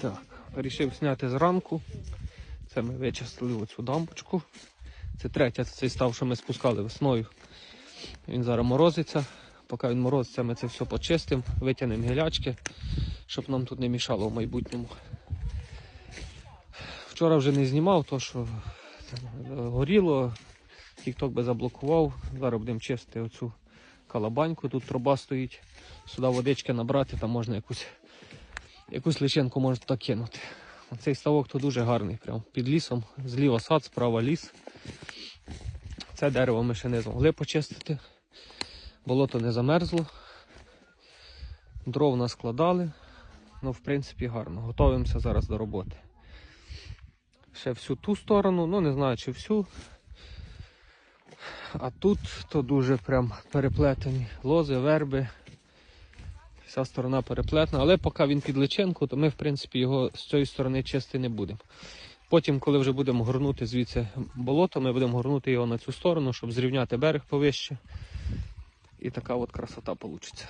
Так, вирішив зняти зранку. Це ми вичистили оцю дамбочку. Це третя, це цей став, що ми спускали весною. Він зараз морозиться. Поки він морозиться, ми це все почистимо, витягнемо гілячки, щоб нам тут не мішало в майбутньому. Вчора вже не знімав, то що е, горіло, тік-ток би заблокував. Зараз будемо чистити оцю калабаньку, тут труба стоїть. Сюди водички набрати, там можна якусь, якусь личинку можна туди кинути. Цей ставок тут дуже гарний, прям під лісом. Зліва сад, справа ліс. Це дерево ми ще не змогли почистити. Болото не замерзло. Дров наскладали. Ну, в принципі, гарно. Готуємося зараз до роботи. Ще всю ту сторону, ну не знаю, чи всю. А тут то дуже прям переплетені лози, верби. Вся сторона переплетна, але поки він під личинку, то ми, в принципі, його з цієї сторони чисти не будемо. Потім, коли вже будемо горнути звідси болото, ми будемо горнути його на цю сторону, щоб зрівняти берег повище. І така от красота вийде.